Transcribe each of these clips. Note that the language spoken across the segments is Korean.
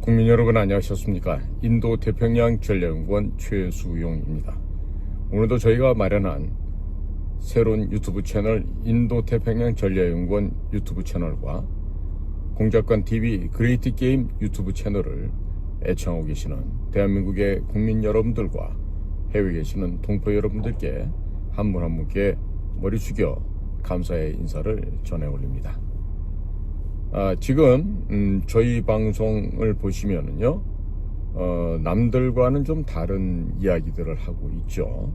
국민 여러분 안녕하셨습니까? 인도 태평양 전략연구원 최수용입니다. 오늘도 저희가 마련한 새로운 유튜브 채널 인도 태평양 전략연구원 유튜브 채널과 공작관 TV 그레이트 게임 유튜브 채널을 애청하고 계시는 대한민국의 국민 여러분들과 해외에 계시는 동포 여러분들께 한 분 한 분께 머리 숙여 감사의 인사를 전해 올립니다. 아, 지금 음, 저희 방송을 보시면은요, 어, 남들과는 좀 다른 이야기들을 하고 있죠.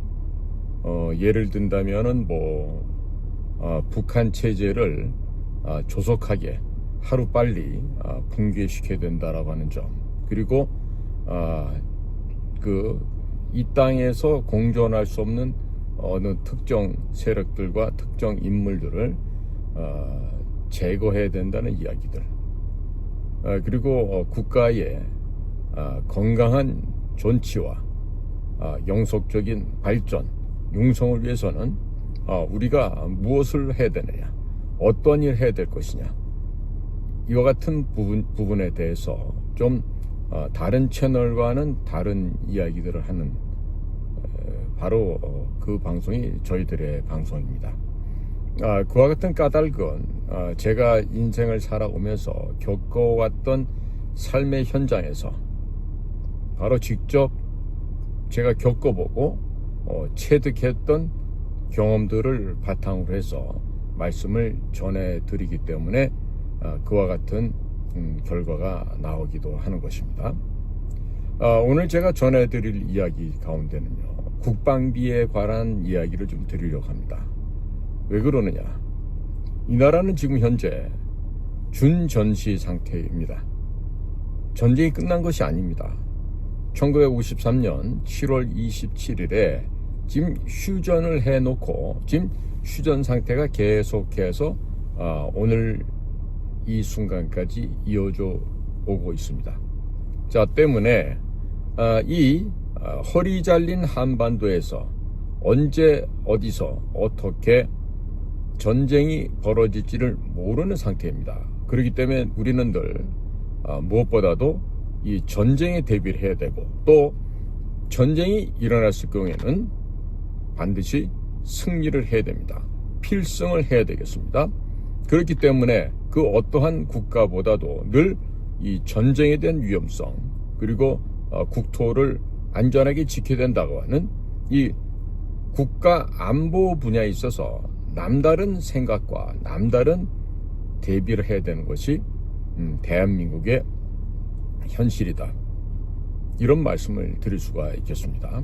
어, 예를 든다면은 뭐 아, 북한 체제를 아, 조속하게 하루 빨리 아, 붕괴시켜야 된다라고 하는 점, 그리고 아, 그이 땅에서 공존할 수 없는 어느 특정 세력들과 특정 인물들을 어, 제거해야 된다는 이야기들. 아, 그리고 어, 국가의 아, 건강한 존치와 아, 영속적인 발전, 융성을 위해서는 아, 우리가 무엇을 해야 되느냐, 어떤 일을 해야 될 것이냐, 이와 같은 부분, 부분에 대해서 좀 어, 다른 채널과는 다른 이야기들을 하는 에, 바로 어, 그 방송이 저희들의 방송입니다. 아, 그와 같은 까닭은 아, 제가 인생을 살아오면서 겪어왔던 삶의 현장에서 바로 직접 제가 겪어보고 어, 체득했던 경험들을 바탕으로 해서 말씀을 전해드리기 때문에 아, 그와 같은 음, 결과가 나오기도 하는 것입니다. 아, 오늘 제가 전해드릴 이야기 가운데는요 국방비에 관한 이야기를 좀 드리려고 합니다. 왜 그러느냐? 이 나라는 지금 현재 준전시 상태입니다. 전쟁이 끝난 것이 아닙니다. 1953년 7월 27일에 지금 휴전을 해놓고 지금 휴전 상태가 계속해서 아, 오늘 이 순간까지 이어져 오고 있습니다. 자 때문에 아, 이 아, 허리 잘린 한반도에서 언제 어디서 어떻게 전쟁이 벌어질지를 모르는 상태입니다. 그렇기 때문에 우리는 늘 아, 무엇보다도 이 전쟁에 대비를 해야 되고 또 전쟁이 일어났을 경우에는 반드시 승리를 해야 됩니다. 필승을 해야 되겠습니다. 그렇기 때문에 그 어떠한 국가보다도 늘 이 전쟁에 대한 위험성 그리고 어, 국토를 안전하게 지켜야 된다고 하는 이 국가 안보 분야에 있어서 남다른 생각과 남다른 대비를 해야 되는 것이 음, 대한민국의 현실이다. 이런 말씀을 드릴 수가 있겠습니다.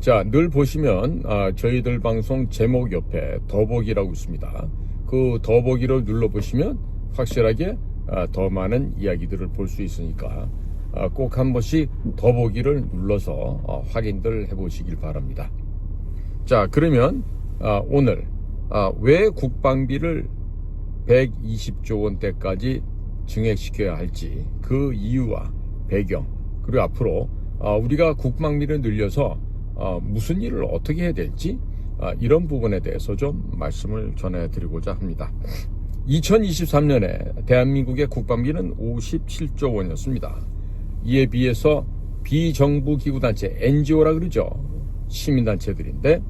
자, 늘 보시면 아, 저희들 방송 제목 옆에 더보기라고 있습니다. 그 더보기를 눌러보시면 확실하게 아, 더 많은 이야기들을 볼 수 있으니까 아, 꼭한 번씩 더보기를 눌러서 어, 확인들 해보시길 바랍니다. 자, 그러면 아, 오늘 아, 왜 국방비를 120조 원대까지 증액시켜야 할지 그 이유와 배경 그리고 앞으로 아, 우리가 국방비를 늘려서 아, 무슨 일을 어떻게 해야 될지 아, 이런 부분에 대해서 좀 말씀을 전해드리고자 합니다. 2023년에 대한민국의 국방비는 57조 원이었습니다. 이에 비해서 비정부 기구단체 NGO라 그러죠. 시민단체들인데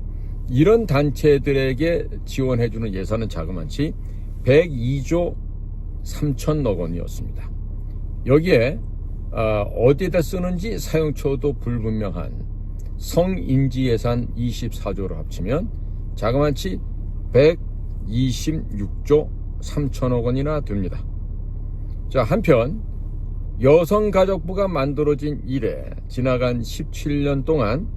이런 단체들에게 지원해주는 예산은 자그만치 102조 3천억 원이었습니다. 여기에 어, 어디에다 쓰는지 사용처도 불분명한 성인지 예산 24조를 합치면 자그만치 126조 3천억 원이나 됩니다. 자, 한편 여성가족부가 만들어진 이래 지나간 17년 동안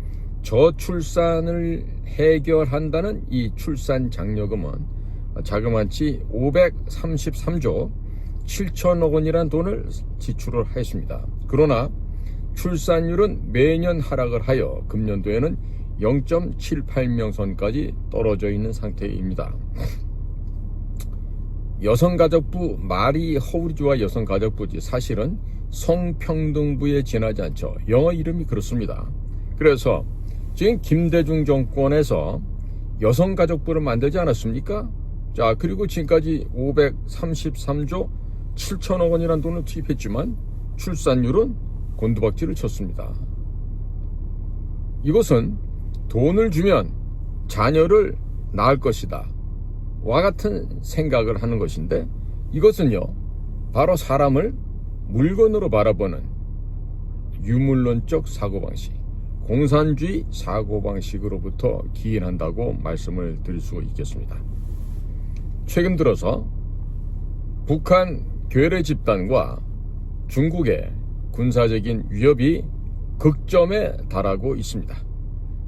저출산을 해결한다는 이 출산 장려금은 자그만치 533조 7천억 원이란 돈을 지출을 했습니다. 그러나 출산율은 매년 하락을 하여 금년도에는 0.78명 선까지 떨어져 있는 상태입니다. 여성가족부 말이 허우리주와 여성가족부지 사실은 성평등부에 지나지 않죠. 영어 이름이 그렇습니다. 그래서 지금 김대중 정권에서 여성가족부를 만들지 않았습니까? 자, 그리고 지금까지 533조 7천억 원이라는 돈을 투입했지만 출산율은 곤두박질을 쳤습니다. 이것은 돈을 주면 자녀를 낳을 것이다. 와 같은 생각을 하는 것인데 이것은요, 바로 사람을 물건으로 바라보는 유물론적 사고방식, 공산주의 사고방식으로부터 기인한다고 말씀을 드릴 수 있겠습니다. 최근 들어서 북한 괴뢰 집단과 중국의 군사적인 위협이 극점에 달하고 있습니다.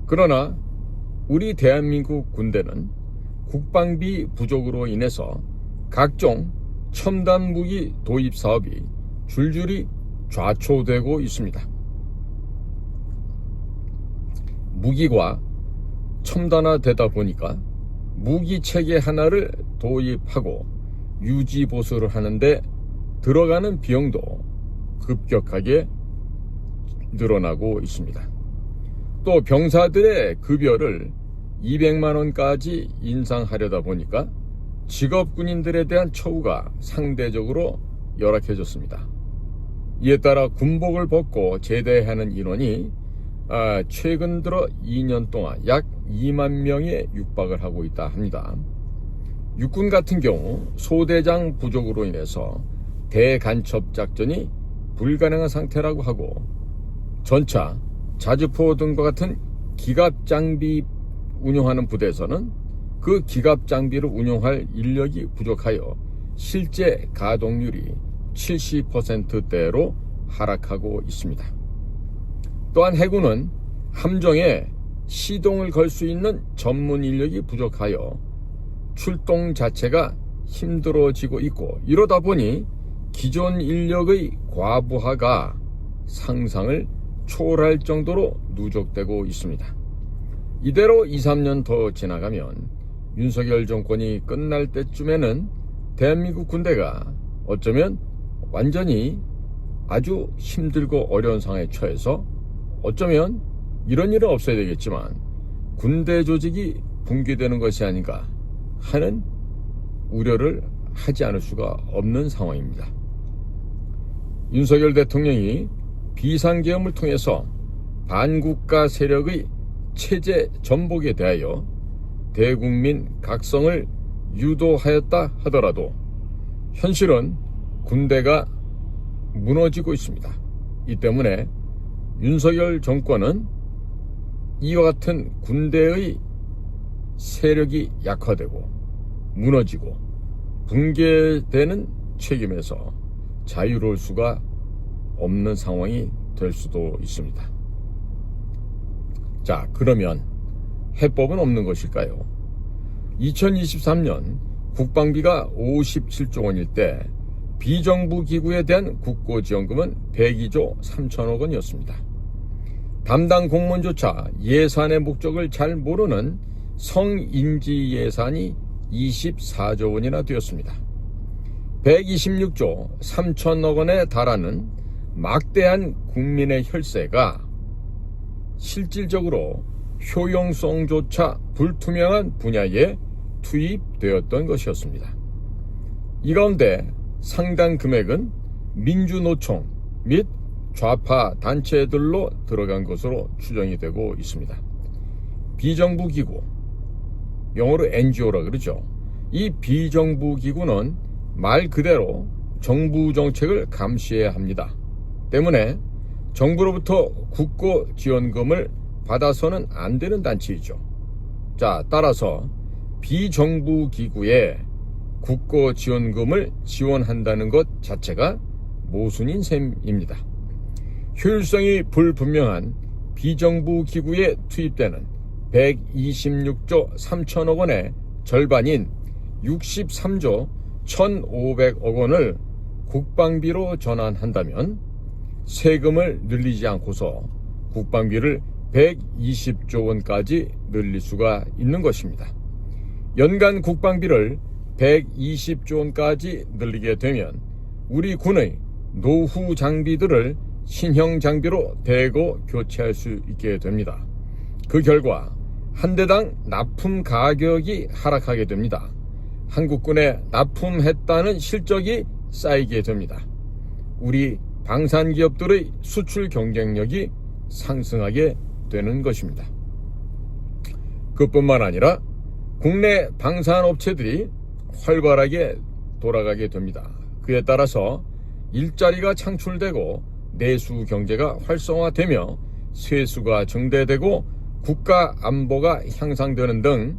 그러나 우리 대한민국 군대는 국방비 부족으로 인해서 각종 첨단 무기 도입 사업이 줄줄이 좌초되고 있습니다. 무기가 첨단화되다 보니까 무기 체계 하나를 도입하고 유지 보수를 하는데 들어가는 비용도 급격하게 늘어나고 있습니다. 또 병사들의 급여를 200만 원까지 인상하려다 보니까 직업 군인들에 대한 처우가 상대적으로 열악해졌습니다. 이에 따라 군복을 벗고 제대하는 인원이 아, 최근 들어 2년 동안 약 2만 명에 육박을 하고 있다 합니다. 육군 같은 경우 소대장 부족으로 인해서 대간첩 작전이 불가능한 상태라고 하고 전차, 자주포 등과 같은 기갑 장비 운용하는 부대에서는 그 기갑 장비를 운용할 인력이 부족하여 실제 가동률이 70%대로 하락하고 있습니다. 또한 해군은 함정에 시동을 걸 수 있는 전문 인력이 부족하여 출동 자체가 힘들어지고 있고 이러다 보니 기존 인력의 과부하가 상상을 초월할 정도로 누적되고 있습니다. 이대로 2, 3년 더 지나가면 윤석열 정권이 끝날 때쯤에는 대한민국 군대가 어쩌면 완전히 아주 힘들고 어려운 상황에 처해서 어쩌면 이런 일은 없어야 되겠지만 군대 조직이 붕괴되는 것이 아닌가 하는 우려를 하지 않을 수가 없는 상황입니다. 윤석열 대통령이 비상계엄을 통해서 반국가 세력의 체제 전복에 대하여 대국민 각성을 유도하였다 하더라도 현실은 군대가 무너지고 있습니다. 이 때문에 윤석열 정권은 이와 같은 군대의 세력이 약화되고 무너지고 붕괴되는 책임에서 자유로울 수가 없는 상황이 될 수도 있습니다. 자, 그러면 해법은 없는 것일까요? 2023년 국방비가 57조 원일 때 비정부 기구에 대한 국고지원금은 102조 3천억 원이었습니다. 담당 공무원조차 예산의 목적을 잘 모르는 성인지 예산이 24조 원이나 되었습니다. 126조 3천억 원에 달하는 막대한 국민의 혈세가 실질적으로 효용성조차 불투명한 분야에 투입되었던 것이었습니다. 이 가운데 상당 금액은 민주노총 및 좌파 단체들로 들어간 것으로 추정이 되고 있습니다. 비정부 기구, 영어로 NGO라 그러죠. 이 비정부 기구는 말 그대로 정부 정책을 감시해야 합니다. 때문에 정부로부터 국고 지원금을 받아서는 안 되는 단체이죠. 자, 따라서 비정부 기구에 국고 지원금을 지원한다는 것 자체가 모순인 셈입니다. 효율성이 불분명한 비정부 기구에 투입되는 126조 3천억 원의 절반인 63조 1,500억 원을 국방비로 전환한다면 세금을 늘리지 않고서 국방비를 120조 원까지 늘릴 수가 있는 것입니다. 연간 국방비를 120조 원까지 늘리게 되면 우리 군의 노후 장비들을 신형 장비로 대거 교체할 수 있게 됩니다. 그 결과 한 대당 납품 가격이 하락하게 됩니다. 한국군에 납품했다는 실적이 쌓이게 됩니다. 우리 방산 기업들의 수출 경쟁력이 상승하게 되는 것입니다. 그뿐만 아니라 국내 방산업체들이 활발하게 돌아가게 됩니다. 그에 따라서 일자리가 창출되고 내수 경제가 활성화되며 세수가 증대되고 국가 안보가 향상되는 등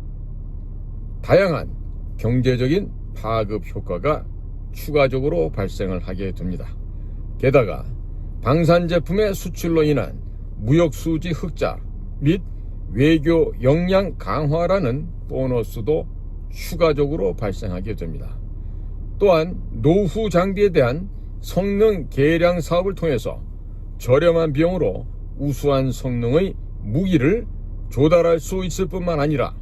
다양한 경제적인 파급 효과가 추가적으로 발생을 하게 됩니다. 게다가 방산 제품의 수출로 인한 무역 수지 흑자 및 외교 역량 강화라는 보너스도 추가적으로 발생하게 됩니다. 또한 노후 장비에 대한 성능 개량 사업을 통해서 저렴한 비용으로 우수한 성능의 무기를 조달할 수 있을 뿐만 아니라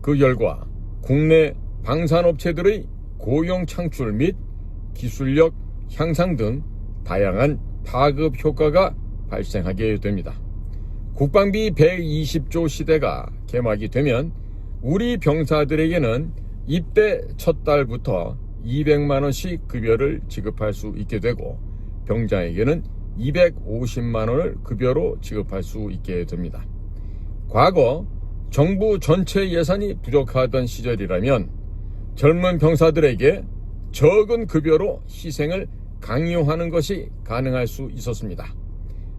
그 결과 국내 방산업체들의 고용 창출 및 기술력 향상 등 다양한 파급 효과가 발생하게 됩니다. 국방비 120조 시대가 개막이 되면 우리 병사들에게는 입대 첫 달부터 200만 원씩 급여를 지급할 수 있게 되고 병장에게는 250만 원을 급여로 지급할 수 있게 됩니다. 과거 정부 전체 예산이 부족하던 시절이라면 젊은 병사들에게 적은 급여로 희생을 강요하는 것이 가능할 수 있었습니다.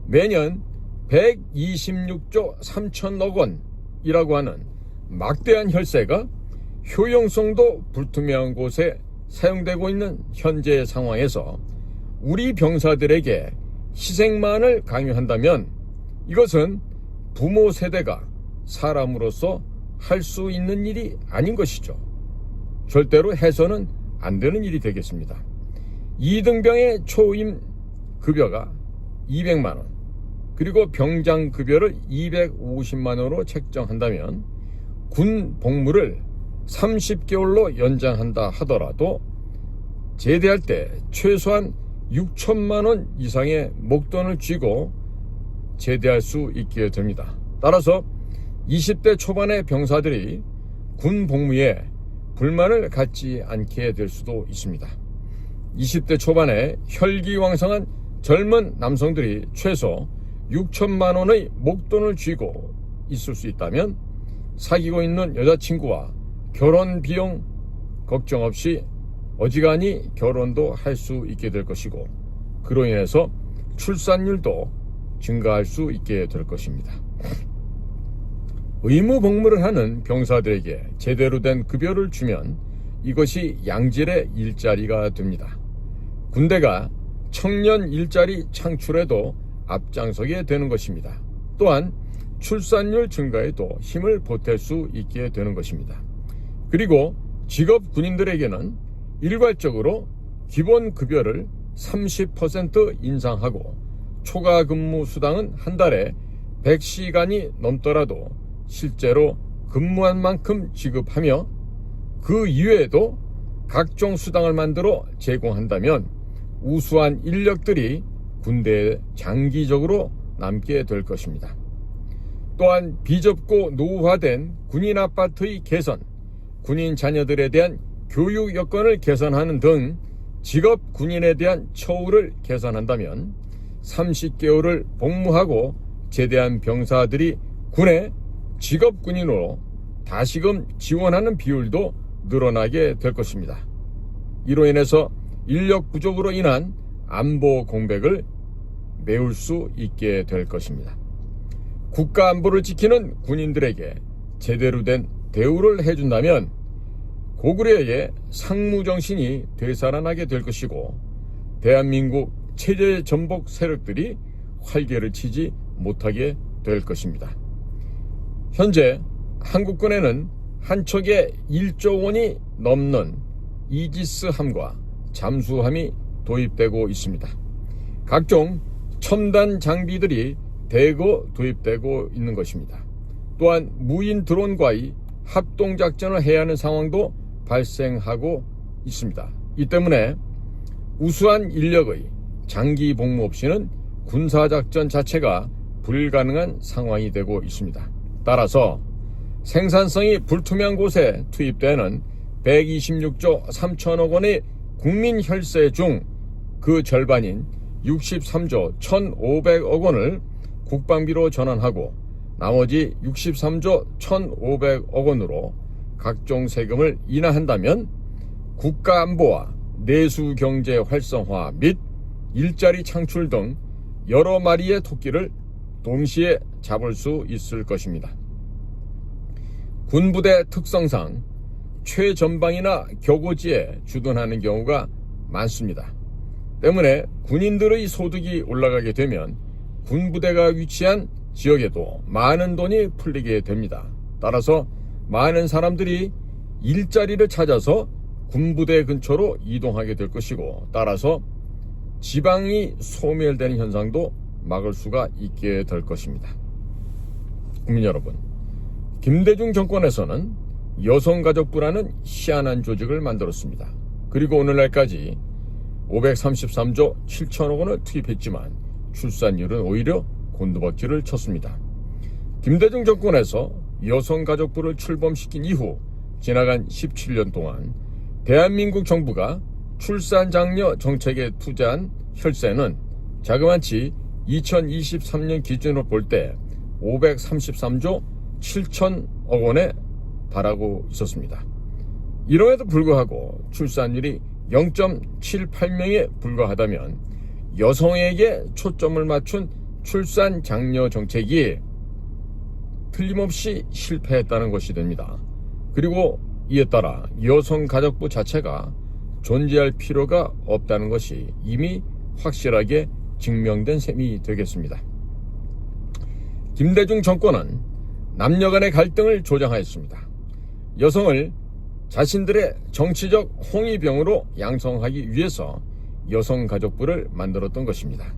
매년 126조 3천억 원이라고 하는 막대한 혈세가 효용성도 불투명한 곳에 사용되고 있는 현재 상황에서 우리 병사들에게 희생만을 강요한다면 이것은 부모 세대가 사람으로서 할 수 있는 일이 아닌 것이죠. 절대로 해서는 안 되는 일이 되겠습니다. 이등병의 초임 급여가 200만 원, 그리고 병장 급여를 250만 원으로 책정한다면 군 복무를 30개월로 연장한다 하더라도 제대할 때 최소한 6천만 원 이상의 목돈을 쥐고 제대할 수 있게 됩니다. 따라서 20대 초반의 병사들이 군 복무에 불만을 갖지 않게 될 수도 있습니다. 20대 초반에 혈기왕성한 젊은 남성들이 최소 6천만 원의 목돈을 쥐고 있을 수 있다면 사귀고 있는 여자친구와 결혼 비용 걱정 없이 어지간히 결혼도 할 수 있게 될 것이고 그로 인해서 출산율도 증가할 수 있게 될 것입니다. 의무 복무를 하는 병사들에게 제대로 된 급여를 주면 이것이 양질의 일자리가 됩니다. 군대가 청년 일자리 창출에도 앞장서게 되는 것입니다. 또한 출산율 증가에도 힘을 보탤 수 있게 되는 것입니다. 그리고 직업 군인들에게는 일괄적으로 기본 급여를 30% 인상하고 초과 근무 수당은 한 달에 100시간이 넘더라도 실제로 근무한 만큼 지급하며 그 이외에도 각종 수당을 만들어 제공한다면 우수한 인력들이 군대에 장기적으로 남게 될 것입니다. 또한 비좁고 노후화된 군인 아파트의 개선, 군인 자녀들에 대한 교육 여건을 개선하는 등 직업 군인에 대한 처우를 개선한다면 30개월을 복무하고 제대한 병사들이 군에 직업 군인으로 다시금 지원하는 비율도 늘어나게 될 것입니다. 이로 인해서 인력 부족으로 인한 안보 공백을 메울 수 있게 될 것입니다. 국가 안보를 지키는 군인들에게 제대로 된 대우를 해준다면 고구려의 상무 정신이 되살아나게 될 것이고 대한민국 체제 전복 세력들이 활개를 치지 못하게 될 것입니다. 현재 한국군에는 한 척에 1조 원이 넘는 이지스함과 잠수함이 도입되고 있습니다. 각종 첨단 장비들이 대거 도입되고 있는 것입니다. 또한 무인 드론과의 합동작전을 해야 하는 상황도 발생하고 있습니다. 이 때문에 우수한 인력의 장기 복무 없이는 군사작전 자체가 불가능한 상황이 되고 있습니다. 따라서 생산성이 불투명한 곳에 투입되는 126조 3천억 원의 국민 혈세 중 그 절반인 63조 1,500억 원을 국방비로 전환하고 나머지 63조 1,500억 원으로 각종 세금을 인하한다면 국가 안보와 내수 경제 활성화 및 일자리 창출 등 여러 마리의 토끼를 동시에 잡을 수 있을 것입니다. 군부대 특성상 최전방이나 격오지에 주둔하는 경우가 많습니다. 때문에 군인들의 소득이 올라가게 되면 군부대가 위치한 지역에도 많은 돈이 풀리게 됩니다. 따라서 많은 사람들이 일자리를 찾아서 군부대 근처로 이동하게 될 것이고 따라서 지방이 소멸되는 현상도 막을 수가 있게 될 것입니다. 국민 여러분, 김대중 정권에서는 여성가족부라는 희한한 조직을 만들었습니다. 그리고 오늘날까지 533조 7천억 원을 투입했지만 출산율은 오히려 곤두박질을 쳤습니다. 김대중 정권에서 여성가족부를 출범시킨 이후 지나간 17년 동안 대한민국 정부가 출산 장려 정책에 투자한 혈세는 자그마치 2023년 기준으로 볼 때 533조 7천억 원에 달하고 있었습니다. 이럼에도 불구하고 출산율이 0.78명에 불과하다면 여성에게 초점을 맞춘 출산 장려 정책이 틀림없이 실패했다는 것이 됩니다. 그리고 이에 따라 여성가족부 자체가 존재할 필요가 없다는 것이 이미 확실하게 증명된 셈이 되겠습니다. 김대중 정권은 남녀 간의 갈등을 조장하였습니다. 여성을 자신들의 정치적 홍위병으로 양성하기 위해서 여성가족부를 만들었던 것입니다.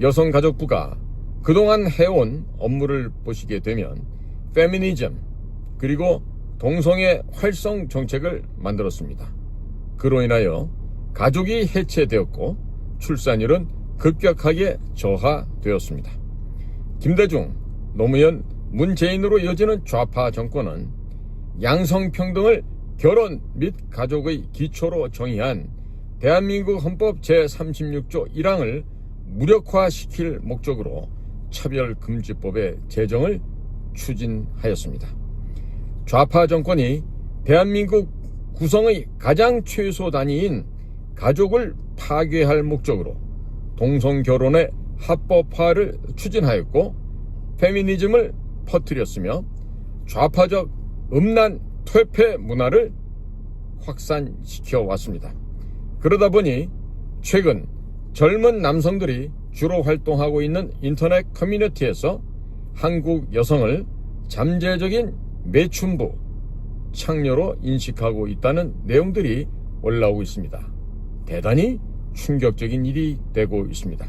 여성가족부가 그동안 해온 업무를 보시게 되면 페미니즘 그리고 동성애 활성 정책을 만들었습니다. 그로 인하여 가족이 해체되었고 출산율은 급격하게 저하되었습니다. 김대중, 노무현, 문재인으로 이어지는 좌파 정권은 양성평등을 결혼 및 가족의 기초로 정의한 대한민국 헌법 제36조 1항을 무력화시킬 목적으로 차별금지법의 제정을 추진하였습니다. 좌파 정권이 대한민국 구성의 가장 최소 단위인 가족을 파괴할 목적으로 동성 결혼의 합법화를 추진하였고 페미니즘을 퍼뜨렸으며 좌파적 음란 퇴폐 문화를 확산시켜 왔습니다. 그러다 보니 최근 젊은 남성들이 주로 활동하고 있는 인터넷 커뮤니티에서 한국 여성을 잠재적인 매춘부, 창녀로 인식하고 있다는 내용들이 올라오고 있습니다. 대단히 충격적인 일이 되고 있습니다.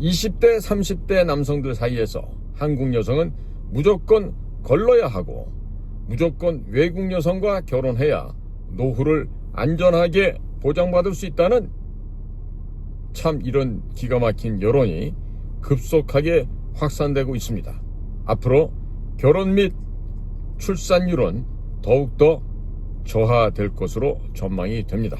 20대, 30대 남성들 사이에서 한국 여성은 무조건 걸러야 하고 무조건 외국 여성과 결혼해야 노후를 안전하게 보장받을 수 있다는 참 이런 기가 막힌 여론이 급속하게 확산되고 있습니다. 앞으로 결혼 및 출산율은 더욱더 저하될 것으로 전망이 됩니다.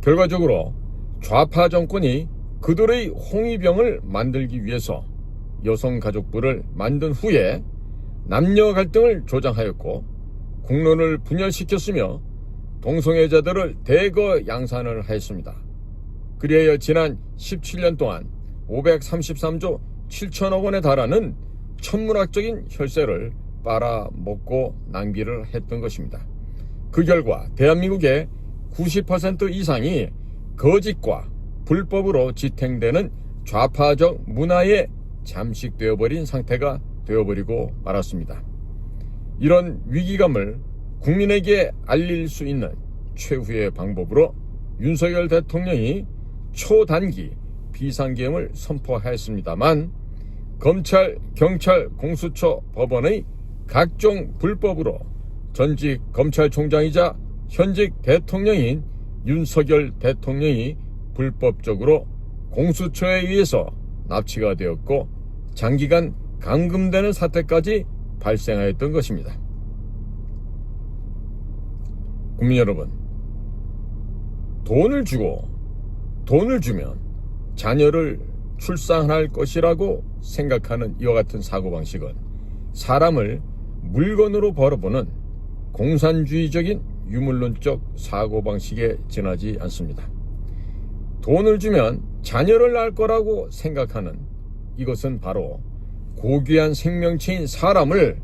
결과적으로 좌파 정권이 그들의 홍위병을 만들기 위해서 여성가족부를 만든 후에 남녀 갈등을 조장하였고 국론을 분열시켰으며 동성애자들을 대거 양산을 하였습니다. 그리하여 지난 17년 동안 533조 7천억 원에 달하는 천문학적인 혈세를 빨아먹고 낭비를 했던 것입니다. 그 결과 대한민국의 90% 이상이 거짓과 불법으로 지탱되는 좌파적 문화에 잠식되어 버린 상태가 되어버리고 말았습니다. 이런 위기감을 국민에게 알릴 수 있는 최후의 방법으로 윤석열 대통령이 초단기 비상계엄을 선포하였습니다만 검찰, 경찰, 공수처, 법원의 각종 불법으로 전직 검찰총장이자 현직 대통령인 윤석열 대통령이 불법적으로 공수처에 의해서 납치가 되었고 장기간 감금되는 사태까지 발생하였던 것입니다. 국민 여러분, 돈을 주고 돈을 주면 자녀를 출산할 것이라고 생각하는 이와 같은 사고방식은 사람을 물건으로 벌어보는 공산주의적인 유물론적 사고방식에 지나지 않습니다. 돈을 주면 자녀를 낳을 거라고 생각하는 이것은 바로 고귀한 생명체인 사람을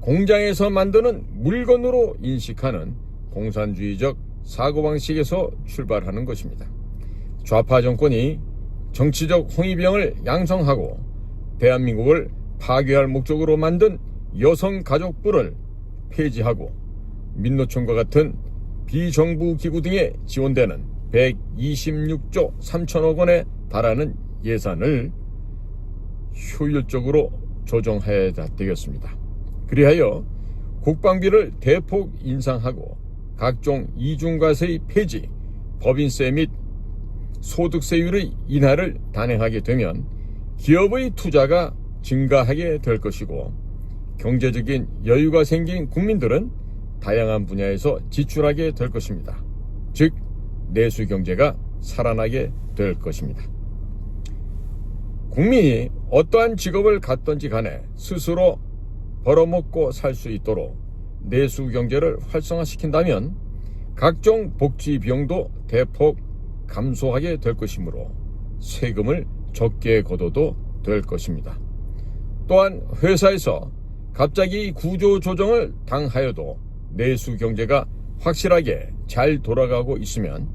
공장에서 만드는 물건으로 인식하는 공산주의적 사고방식에서 출발하는 것입니다. 좌파 정권이 정치적 홍위병을 양성하고 대한민국을 파괴할 목적으로 만든 여성가족부를 폐지하고 민노총과 같은 비정부 기구 등에 지원되는 126조 3천억 원에 달하는 예산을 효율적으로 조정해야 되겠습니다. 그리하여 국방비를 대폭 인상하고 각종 이중과세의 폐지, 법인세 및 소득세율의 인하를 단행하게 되면 기업의 투자가 증가하게 될 것이고 경제적인 여유가 생긴 국민들은 다양한 분야에서 지출하게 될 것입니다. 즉, 내수 경제가 살아나게 될 것입니다. 국민이 어떠한 직업을 갖던지 간에 스스로 벌어먹고 살 수 있도록 내수 경제를 활성화시킨다면 각종 복지 비용도 대폭 감소하게 될 것이므로 세금을 적게 걷어도 될 것입니다. 또한 회사에서 갑자기 구조 조정을 당하여도 내수 경제가 확실하게 잘 돌아가고 있으면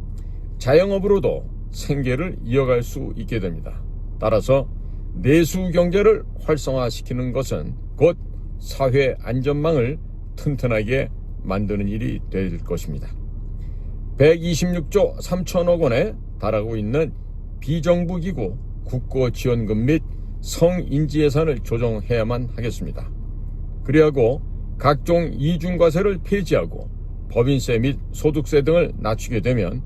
자영업으로도 생계를 이어갈 수 있게 됩니다. 따라서 내수 경제를 활성화시키는 것은 곧 사회 안전망을 튼튼하게 만드는 일이 될 것입니다. 126조 3천억 원에 달하고 있는 비정부 기구 국고 지원금 및 성인지 예산을 조정해야만 하겠습니다. 그리하고 각종 이중과세를 폐지하고 법인세 및 소득세 등을 낮추게 되면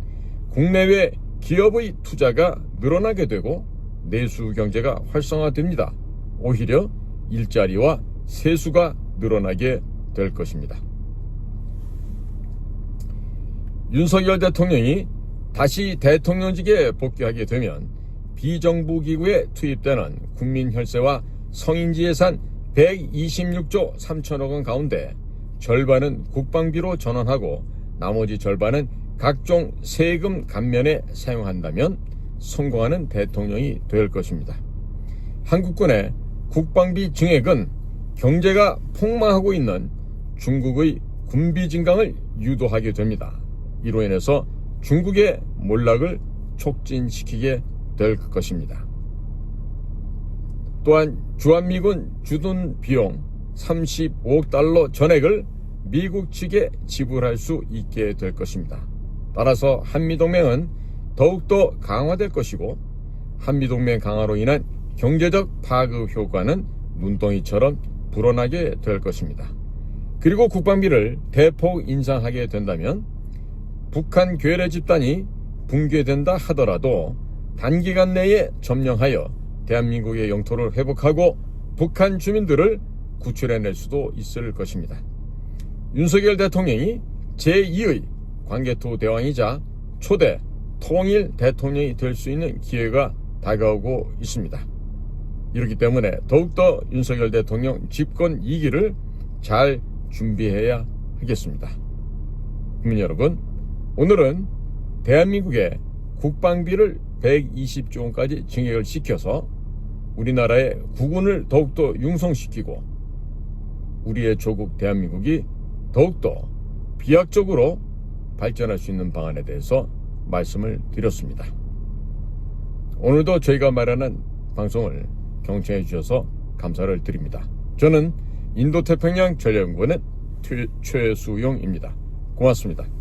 국내외 기업의 투자가 늘어나게 되고 내수 경제가 활성화됩니다. 오히려 일자리와 세수가 늘어나게 될 것입니다. 윤석열 대통령이 다시 대통령직에 복귀하게 되면 비정부 기구에 투입되는 국민 혈세와 성인지 예산 126조 3천억 원 가운데 절반은 국방비로 전환하고 나머지 절반은 각종 세금 감면에 사용한다면 성공하는 대통령이 될 것입니다. 한국군의 국방비 증액은 경제가 폭망하고 있는 중국의 군비 증강을 유도하게 됩니다. 이로 인해서 중국의 몰락을 촉진시키게 될 것입니다. 또한 주한미군 주둔 비용 35억 달러 전액을 미국 측에 지불할 수 있게 될 것입니다. 따라서 한미동맹은 더욱더 강화될 것이고 한미동맹 강화로 인한 경제적 파급 효과는 눈덩이처럼 불어나게 될 것입니다. 그리고 국방비를 대폭 인상하게 된다면 북한 괴뢰 집단이 붕괴된다 하더라도 단기간 내에 점령하여 대한민국의 영토를 회복하고 북한 주민들을 구출해낼 수도 있을 것입니다. 윤석열 대통령이 제2의 관개토 대왕이자 초대 통일 대통령이 될 수 있는 기회가 다가오고 있습니다. 이렇기 때문에 더욱더 윤석열 대통령 집권 2기를 잘 준비해야 하겠습니다. 국민 여러분, 오늘은 대한민국의 국방비를 120조 원까지 증액을 시켜서 우리나라의 국군을 더욱더 융성시키고 우리의 조국 대한민국이 더욱더 비약적으로 발전할 수 있는 방안에 대해서 말씀을 드렸습니다. 오늘도 저희가 마련한 방송을 경청해 주셔서 감사를 드립니다. 저는 인도태평양 전략연구원의 최수용입니다. 고맙습니다.